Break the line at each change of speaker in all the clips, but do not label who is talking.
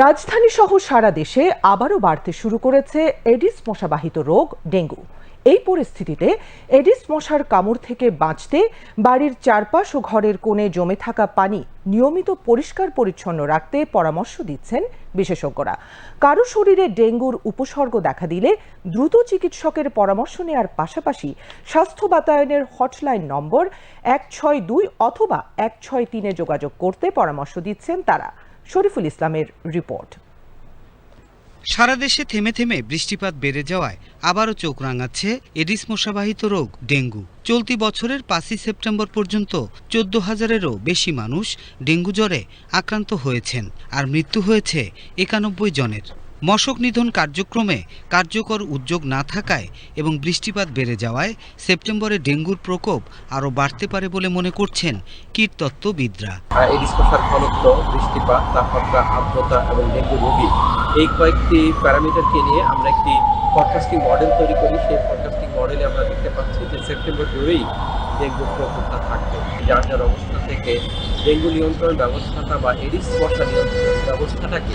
রাজধানী সহ সারা দেশে আবারও বাড়তে শুরু করেছে এডিস মশাবাহিত রোগ, ডেঙ্গু। এই পরিস্থিতিতে এডিস মশার কামড় থেকে বাঁচতে বাড়ির চারপাশ ও ঘরের কোণে জমে থাকা পানি নিয়মিত পরিষ্কার পরিচ্ছন্ন রাখতে পরামর্শ দিচ্ছেন বিশেষজ্ঞরা। কারও শরীরে ডেঙ্গুর উপসর্গ দেখা দিলে দ্রুত চিকিৎসকের পরামর্শ নেওয়ার পাশাপাশি স্বাস্থ্য বাতায়নের হটলাইন নম্বর এক ছয় দুই অথবা এক ছয় তিনে যোগাযোগ করতে পরামর্শ দিচ্ছেন তারা। শরীফুল ইসলামের রিপোর্ট।
সারা দেশে থেমে থেমে বৃষ্টিপাত বেড়ে যাওয়ায় আবারও চোখ রাঙাচ্ছে এডিস মশাবাহিত রোগ, ডেঙ্গু। চলতি বছরের পাঁচই সেপ্টেম্বর পর্যন্ত চোদ্দ হাজারেরও বেশি মানুষ ডেঙ্গু জ্বরে আক্রান্ত হয়েছেন, আর মৃত্যু হয়েছে একানব্বই জনের। মশক নিধন কার্যক্রমে কার্যকর উদ্যোগ না থাকায় এবং বৃষ্টিপাত বেড়ে যাওয়ায় সেপ্টেম্বরে ডেঙ্গুর প্রকোপ আরও বাড়তে পারে বলে মনে করছেন কীটতত্ত্ববিদরা।
এডিস মশার ঘনত্ব, বৃষ্টিপাত, তাপমাত্রা, আর্দ্রতা এবং ডেঙ্গু রোগী এই কয়েকটি প্যারামিটারকে নিয়ে আমরা একটি ফরকাস্টিং মডেল তৈরি করি। সেই ফরকাস্টিং মডেলে আমরা দেখতে পাচ্ছি যে সেপ্টেম্বর জুড়েই ডেঙ্গুর প্রকোপটা থাকবে। যার যার অবস্থা থেকে ডেঙ্গু নিয়ন্ত্রণ ব্যবস্থাটা বা এডিস মশা নিয়ন্ত্রণ ব্যবস্থাটাকে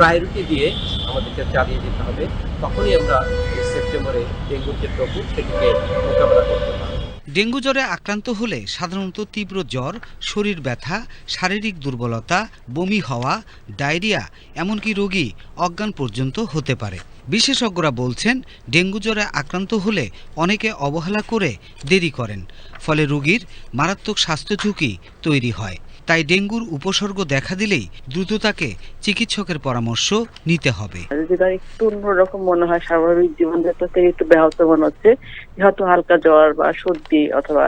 প্রায়োরিটি দিয়ে আমাদেরকে চালিয়ে যেতে হবে, তখনই আমরা এই সেপ্টেম্বরে ডেঙ্গুর যে প্রকোপ, সেটিকে মোকাবেলা করতে পারব।
ডেঙ্গু জ্বরে আক্রান্ত হলে সাধারণত তীব্র জ্বর, শরীর ব্যথা, শারীরিক দুর্বলতা, বমি হওয়া, ডায়রিয়া, এমনকি রোগী অজ্ঞান পর্যন্ত হতে পারে। বিশেষজ্ঞরা বলছেন, ডেঙ্গু জ্বরে আক্রান্ত হলে অনেকে অবহেলা করে দেরি করেন, ফলে রোগীর মারাত্মক স্বাস্থ্য ঝুঁকি তৈরি হয়। তাই ডেঙ্গুর উপসর্গ দেখা দিলেই দ্রুত তাকে চিকিৎসকের পরামর্শ নিতে হবে।
যদি তার একটু অন্যরকম মনে হয়, স্বাভাবিক জীবনযাত্রা থেকে একটু ব্যাহত মনে হচ্ছে। হয়তো হালকা জ্বর বা সর্দি অথবা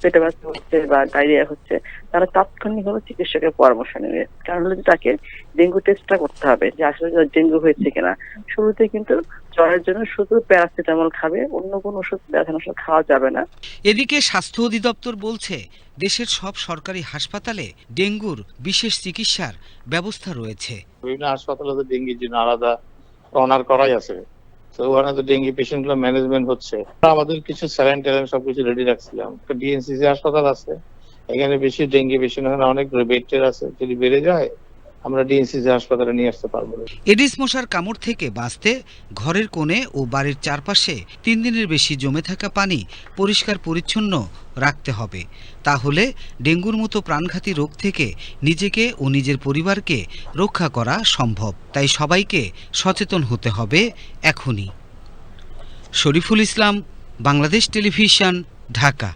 পেটে ব্যথা হচ্ছে বা ডায়রিয়া হচ্ছে তারা তাৎক্ষণিকভাবে চিকিৎসকের পরামর্শ নেবে। কারণ হলো তাকে ডেঙ্গু টেস্টটা করতে হবে যে আসলে ডেঙ্গু হয়েছে কিনা। শুরুতে কিন্তু জ্বরের জন্য শুধু প্যারাসিটামল খাবে অন্য কোনো ওষুধ ব্যথানাশক খাওয়া যাবে না।
এদিকে স্বাস্থ্য অধিদপ্তর বলছে দেশের সব সরকারি হাসপাতালে ডেঙ্গুর বিশেষ চিকিৎসার ব্যবস্থা রয়েছে।
বিভিন্ন হাসপাতালে তো ডেঙ্গির জন্য আলাদা কর্নার করাই আছে। তো ওখানে তো ডেঙ্গি পেশেন্টগুলো ম্যানেজমেন্ট হচ্ছে। আমাদের কিছু স্যালাইন ট্যালাইন সবকিছু রেডি রাখছিলাম। ডিএনসিসি হাসপাতাল আছে। এখানে বেশি ডেঙ্গি পেশেন্ট ওখানে অনেক বেড আছে। যদি বেড়ে যায় আমরা ডিএনসিসি হাসপাতালে নিয়ে আসতে পারব।
এডিস মশার কামড় থেকে বাঁচতে ঘরের কোণে ও বাড়ির চারপাশে তিন দিনের বেশি জমে থাকা পানি পরিষ্কার পরিচ্ছন্ন রাখতে হবে। তাহলে ডেঙ্গুর মতো প্রাণঘাতী রোগ থেকে নিজেকে ও নিজের পরিবারকে রক্ষা করা সম্ভব। তাই সবাইকে সচেতন হতে হবে এখনই। শরীফুল ইসলাম, বাংলাদেশ টেলিভিশন, ঢাকা।